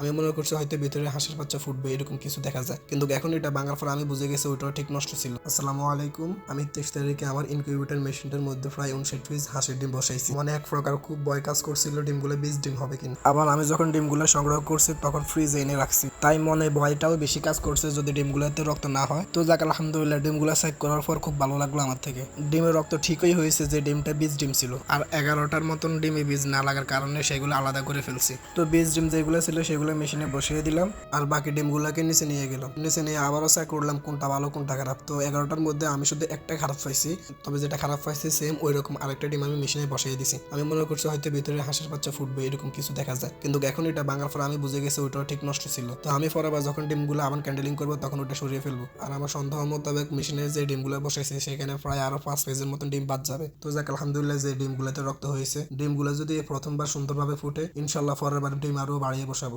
আমি মনে করছি হয়তো ভিতরে হাঁসের বাচ্চা ফুটবে, এরকম কিছু দেখা যায় কিন্তু এখন এটা ভাঙার পর আমি বুঝে গেছি ওইটাও ঠিক নষ্ট ছিল। আসসালামু আলাইকুম, আমি তেইশ তারিখে আমার ইনকিউবেটর মেশিনটার মধ্যে প্রায় উনষাট পিস হাঁসের ডিম বসাইছি। মানে এক প্রকার খুব ভয় কাজ করছিল ডিমগুলো বীজ ডিম হবে কিনা। আবার আমি যখন ডিমগুলো সংগ্রহ করছি, তখন ফ্রিজে এনে রাখছি। তাই মনে ভয়টাও বেশি কাজ করছে যদি ডিমগুলোতে রক্ত না হয়। তো যাক, আলহামদুলিল্লাহ, ডিমগুলো চেক করার পর খুব ভালো লাগল আমার থেকে। ডিমের রক্ত ঠিকই হয়েছে যে ডিমটা বীজ ডিম ছিল। আর এগারোটার মতন ডিমে বীজ না লাগার কারণে সেগুলো আলাদা করে ফেলছি। তো বীজ ডিম যেগুলো ছিল সেগুলো মেশিনে বসিয়ে দিলাম আর বাকি ডিমগুলোকে নিচে নিয়ে গেলাম। নিচে নিয়ে আবারও চেক করলাম কোনটা ভালো, কোনটা খারাপ। তো এগারোটার মধ্যে আমি শুধু একটা খারাপ পাইছি, তবে যেটা খারাপ পাইছি সেম ওই রকম আরেকটা ডিম আমি মেশিনে বসিয়ে দিছি। আমি মনে করছি হয়তো ভিতরে হাঁসের বাচ্চা ফুটবে, এরকম কিছু দেখা যায়। কিন্তু এখন এটা ভাঙার পর আমি বুঝে গেছি ওইটাও ঠিক নষ্ট ছিল। তো আমি পরে আবার যখন ডিমগুলো আবার ক্যান্ডেলিং করব, তখন ওটা সরিয়ে ফেলব। আর আমার সন্দেহ মোতাবেক মেশিনের যে ডিমগুলো বসেছে সেখানে প্রায় আরও পাঁচ পেজের মতন ডিম বাদ যাবে। তো যাক, আলহামদুলিল্লাহ যে ডিমগুলোতে রক্ত হয়েছে, ডিমগুলো যদি প্রথমবার সুন্দরভাবে ফুটে ইনশাল্লাহ পরের বার ডিম আরও বাড়িয়ে বসাবো।